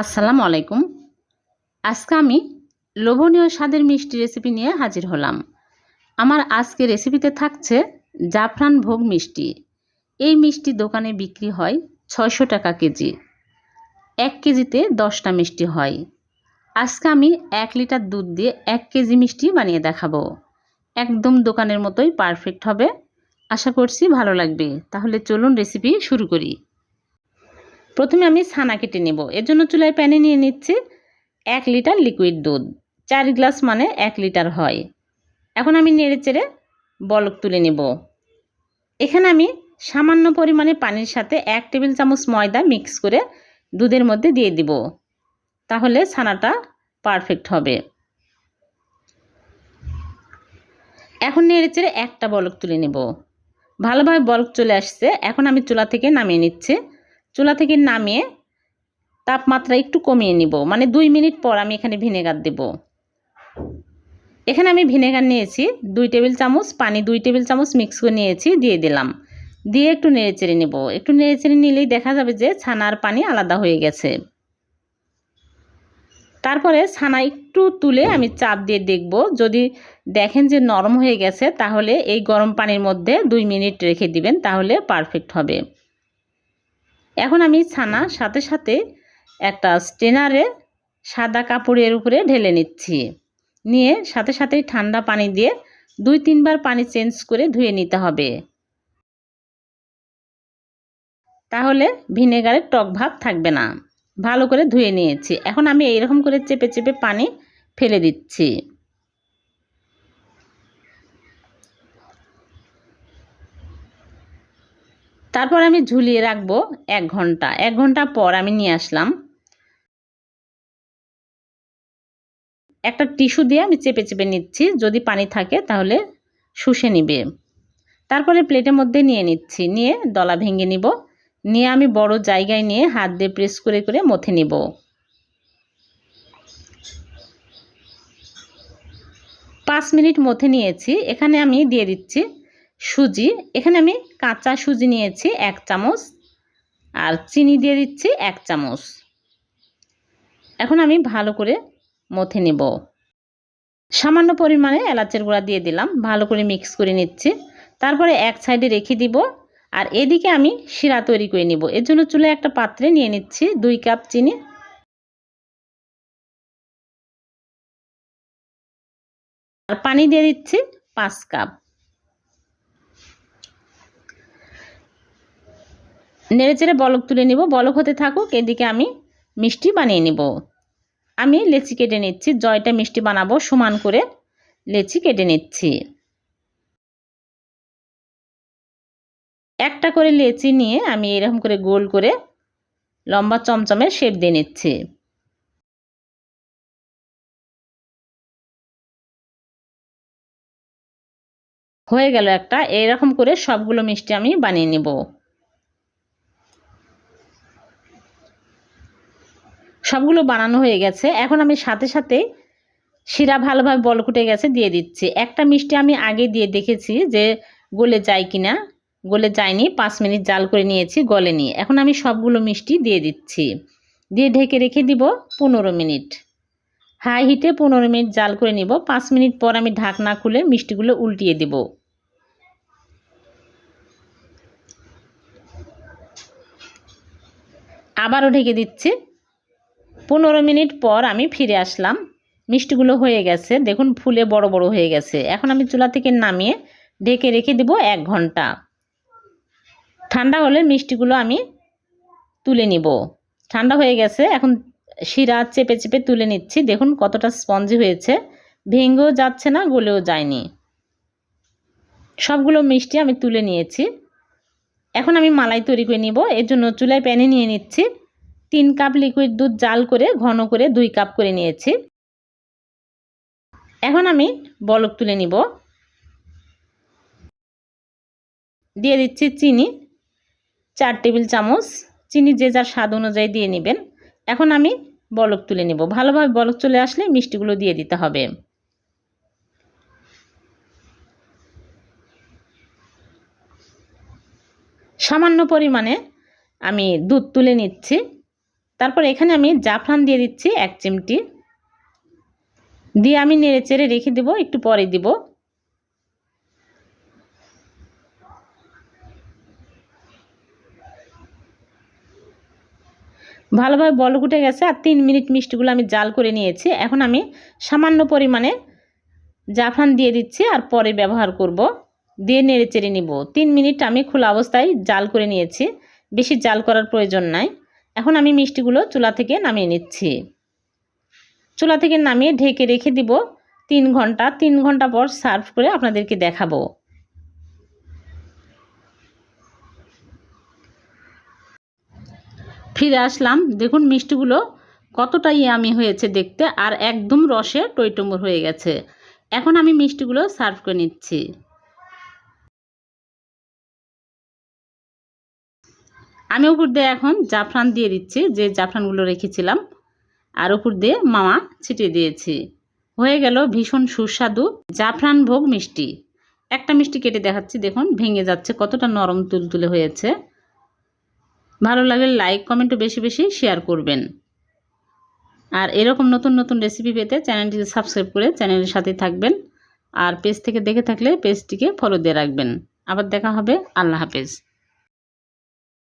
আসসালামু আলাইকুম। আজকে আমি লোভনীয় স্বাদের মিষ্টি রেসিপি নিয়ে হাজির হলাম। আমার আজকে রেসিপিতে থাকছে জাফরান ভোগ মিষ্টি। এই মিষ্টি দোকানে বিক্রি হয় ছয়শো টাকা কেজি। এক কেজিতে দশটা মিষ্টি হয়। আজকে আমি এক লিটার দুধ দিয়ে এক কেজি মিষ্টি বানিয়ে দেখাবো। একদম দোকানের মতোই পারফেক্ট হবে। আশা করছি ভালো লাগবে। তাহলে চলুন রেসিপি শুরু করি। প্রথমে আমি ছানা কেটে নেব। এর জন্য চুলায় প্যানে নিয়ে নিচ্ছি এক লিটার লিকুইড দুধ। চার গ্লাস মানে এক লিটার হয়। এখন আমি নেড়ে চেড়ে বলক তুলে নেব। এখানে আমি সামান্য পরিমাণে পানির সাথে এক টেবিল চামচ ময়দা মিক্স করে দুধের মধ্যে দিয়ে দিব। তাহলে ছানাটা পারফেক্ট হবে। এখন নেড়ে চেড়ে একটা বলক তুলে নেব। ভালোভাবে বলক চলে আসছে। এখন আমি চুলা থেকে নামিয়ে নিচ্ছি। চুলা থেকে নামিয়ে তাপমাত্রা একটু কমিয়ে নিব। মানে দুই মিনিট পর আমি এখানে ভিনেগার দেব। এখানে আমি ভিনেগার নিয়েছি, দুই টেবিল চামচ পানি, দুই টেবিল চামচ মিক্স করে নিয়েছি, দিয়ে দিলাম। দিয়ে একটু নেড়ে চেড়ে নেব। একটু নেড়ে চেড়ে নিলেই দেখা যাবে যে ছানার পানি আলাদা হয়ে গেছে। তারপরে ছানা একটু তুলে আমি চাপ দিয়ে দেখব। যদি দেখেন যে নরম হয়ে গেছে, তাহলে এই গরম পানির মধ্যে দুই মিনিট রেখে দিবেন, তাহলে পারফেক্ট হবে। এখন আমি ছানা, সাথে সাথে একটা স্টেনারে সাদা কাপড়ের উপরে ঢেলে নিচ্ছি। নিয়ে সাথে সাথেই ঠান্ডা পানি দিয়ে দুই তিনবার পানি চেঞ্জ করে ধুয়ে নিতে হবে। তাহলে ভিনেগারের টক ভাব থাকবে না। ভালো করে ধুয়ে নিয়েছি। এখন আমি এইরকম করে চেপে চেপে পানি ফেলে দিচ্ছি। তারপর আমি ঝুলিয়ে রাখব এক ঘণ্টা। এক ঘণ্টা পর আমি নিয়ে আসলাম। একটা টিস্যু দিয়ে আমি চেপে চেপে নিচ্ছি। যদি পানি থাকে তাহলে শুষে নিবে। তারপরে প্লেটের মধ্যে নিয়ে নিচ্ছি। নিয়ে দলা ভেঙে নিব। নিয়ে আমি বড় জায়গায় নিয়ে হাত দিয়ে প্রেস করে করে মথে নিব। পাঁচ মিনিট মথে নিয়েছি। এখানে আমি দিয়ে দিচ্ছি সুজি। এখানে আমি কাঁচা সুজি নিয়েছি এক চামচ আর চিনি দিয়ে দিচ্ছি এক চামচ। এখন আমি ভালো করে মথে নেব। সামান্য পরিমাণে এলাচের গুঁড়া দিয়ে দিলাম, ভালো করে মিক্স করে নিচ্ছি। তারপরে এক সাইডে রেখে দিব আর এদিকে আমি শিরা তৈরি করে নিব। এর জন্য চুলে একটা পাত্রে নিয়ে নিচ্ছি দুই কাপ চিনি। আর পানি দিয়ে দিচ্ছি পাঁচ কাপ। নেড়ে চেড়ে বলক তুলে নিব, বলক হতে থাকুক, এদিকে আমি মিষ্টি বানিয়ে নিব। আমি লেচি কেটে নিচ্ছি, জয়টা মিষ্টি বানাবো, সমান করে লেচি কেটে নিচ্ছি। একটা করে লেচি নিয়ে আমি এরকম করে গোল করে লম্বা চমচমের শেপ দিয়ে নিচ্ছি। হয়ে গেল একটা, এরকম করে সবগুলো মিষ্টি আমি বানিয়ে নেব। সবগুলো বানানো হয়ে গেছে। এখন আমি সাথে সাথে শিরা ভালোভাবে বলকুটে গেছে, দিয়ে দিচ্ছি। একটা মিষ্টি আমি আগে দিয়ে দেখেছি যে গলে যায় কিনা। গলে যায়নি, পাঁচ মিনিট জাল করে নিয়েছি, গলেনি। এখন আমি সবগুলো মিষ্টি দিয়ে দিচ্ছি। দিয়ে ঢেকে রেখে দিব পনেরো মিনিট। হাই হিটে পনেরো মিনিট জাল করে নিব। পাঁচ মিনিট পর আমি ঢাকনা খুলে মিষ্টিগুলো উল্টিয়ে দিব। আবারও ঢেকে দিচ্ছি। পনেরো মিনিট পর আমি ফিরে আসলাম। মিষ্টিগুলো হয়ে গেছে। দেখুন, ফুলে বড় বড় হয়ে গেছে। এখন আমি চুলা থেকে নামিয়ে ঢেকে রেখে দেব এক ঘণ্টা। ঠান্ডা হলে মিষ্টিগুলো আমি তুলে নিব। ঠান্ডা হয়ে গেছে। এখন শিরা চেপে চেপে তুলে নিচ্ছি। দেখুন, কতটা স্পঞ্জি হয়েছে। ভেঙেও যাচ্ছে না, গলেও যায়নি। সবগুলো মিষ্টি আমি তুলে নিয়েছি। এখন আমি মালাই তৈরি করে নিব। এর জন্য চুলায় প্যানে নিয়ে নিচ্ছি। তিন কাপ লিকুইড দুধ জাল করে, ঘন করে দুই কাপ করে নিয়েছি। এখন আমি বলক তুলে নিব। দিয়ে দিচ্ছি চিনি, চার টেবিল চামচ। চিনি যে যার স্বাদ অনুযায়ী দিয়ে নেবেন। এখন আমি বলক তুলে নেব। ভালোভাবে বলক চলে আসলে মিষ্টিগুলো দিয়ে দিতে হবে। সামান্য পরিমাণে আমি দুধ তুলে নিচ্ছি। তারপর এখানে আমি জাফরান দিয়ে দিচ্ছি এক চিমটি। দিয়ে আমি নেড়ে চেড়ে রেখে দেবো, একটু পরে দিব। ভালোভাবে বল উঠে গেছে আর তিন মিনিট মিষ্টিগুলো আমি জাল করে নিয়েছি। এখন আমি সামান্য পরিমাণে জাফরান দিয়ে দিচ্ছি আর পরে ব্যবহার করব। দিয়ে নেড়ে চেড়ে নিব। তিন মিনিট আমি খোলা অবস্থায় জাল করে নিয়েছি। বেশি জাল করার প্রয়োজন নাই। এখন আমি মিষ্টিগুলো চুলা থেকে নামিয়ে নিচ্ছি। চুলা থেকে নামিয়ে ঢেকে রেখে দিব তিন ঘণ্টা। তিন ঘণ্টা পর সার্ভ করে আপনাদেরকে দেখাবো। ফিরে আসলাম। দেখুন মিষ্টিগুলো কতটা ইয়ামি হয়েছে দেখতে আর একদম রসে টইটুম্বর হয়ে গেছে। এখন আমি মিষ্টিগুলো সার্ভ করে নিচ্ছি। আমি উপর দিয়ে এখন জাফরান দিয়ে দিচ্ছি, যে জাফরানগুলো রেখেছিলাম। আর উপর দিয়ে মামা ছিটিয়ে দিয়েছি। হয়ে গেল ভীষণ সুস্বাদু জাফরান ভোগ মিষ্টি। একটা মিষ্টি কেটে দেখাচ্ছি, দেখুন, ভেঙে যাচ্ছে, কতটা নরম তুলতুলে হয়েছে। ভালো লাগলে লাইক, কমেন্টও বেশি বেশি শেয়ার করবেন। আর এরকম নতুন নতুন রেসিপি পেতে চ্যানেলটিকে সাবস্ক্রাইব করে চ্যানেলের সাথে থাকবেন। আর পেজ থেকে দেখে থাকলে পেজটিকে ফলো দিয়ে রাখবেন। আবার দেখা হবে, আল্লাহ হাফেজ।